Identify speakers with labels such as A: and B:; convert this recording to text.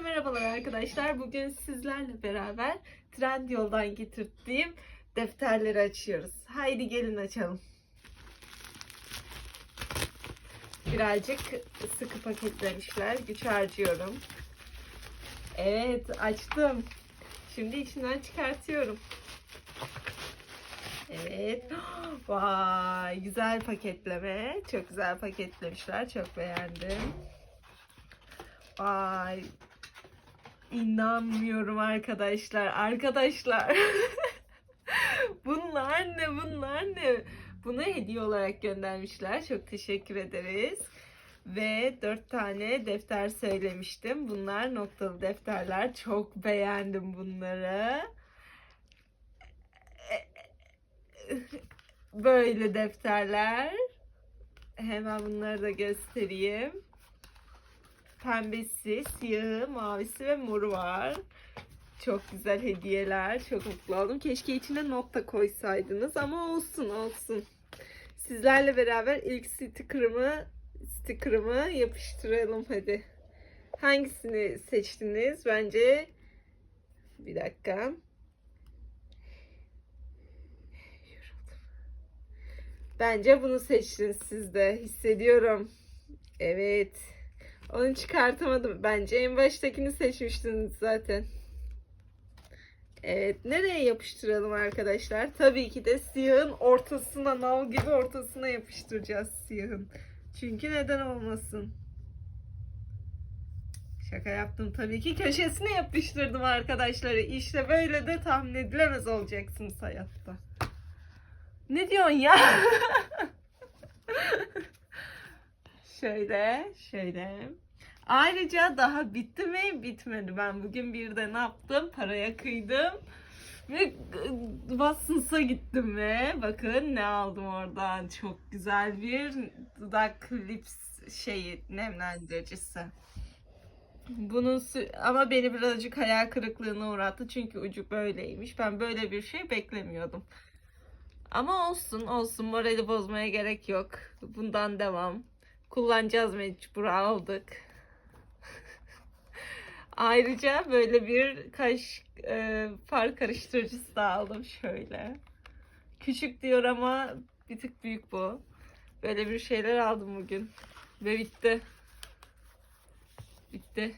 A: Herkese merhabalar arkadaşlar. Bugün sizlerle beraber Trendyol'dan getirdiğim defterleri açıyoruz. Haydi gelin açalım. Birazcık sıkı paketlemişler. Güç harcıyorum. Evet açtım. Şimdi içinden çıkartıyorum. Evet. Vay güzel paketleme. Çok güzel paketlemişler. Çok beğendim. Ay inanmıyorum arkadaşlar. Arkadaşlar. bunlar ne? Bunlar ne? Bunu hediye olarak göndermişler. Çok teşekkür ederiz. Ve dört tane defter söylemiştim. Bunlar noktalı defterler. Çok beğendim bunları. Böyle defterler. Hemen bunları da göstereyim pembesi, siyahı, mavisi ve moru var. Çok güzel hediyeler. Çok mutlu oldum. Keşke içine not da koysaydınız ama olsun olsun. Sizlerle beraber ilk sticker'ımı sticker'ımı yapıştıralım hadi. Hangisini seçtiniz? Bence bir dakika. Bence bunu seçtiniz siz de. Hissediyorum. Evet. Onu çıkartamadım. Bence en baştakini seçmiştiniz zaten. Evet. Nereye yapıştıralım arkadaşlar? Tabii ki de siyahın ortasına, nal gibi ortasına yapıştıracağız siyahın. Çünkü neden olmasın? Şaka yaptım tabii ki. Köşesine yapıştırdım arkadaşları. İşte böyle de tahmin edilemez olacaksınız hayatta. Ne diyorsun ya? Şöyle, şöyle. Ayrıca daha bitti mi? Bitmedi. Ben bugün bir de ne yaptım? Paraya kıydım. Ve Watson's'a gittim ve bakın ne aldım oradan. Çok güzel bir dudak lips şeyi nemlendiricisi. Bunun ama beni birazcık hayal kırıklığına uğrattı çünkü ucu böyleymiş. Ben böyle bir şey beklemiyordum. Ama olsun olsun morali bozmaya gerek yok. Bundan devam. Kullanacağız mecbur aldık. Ayrıca böyle bir kaş e, far karıştırıcısı da aldım şöyle. Küçük diyor ama bir tık büyük bu. Böyle bir şeyler aldım bugün. Ve bitti. Bitti.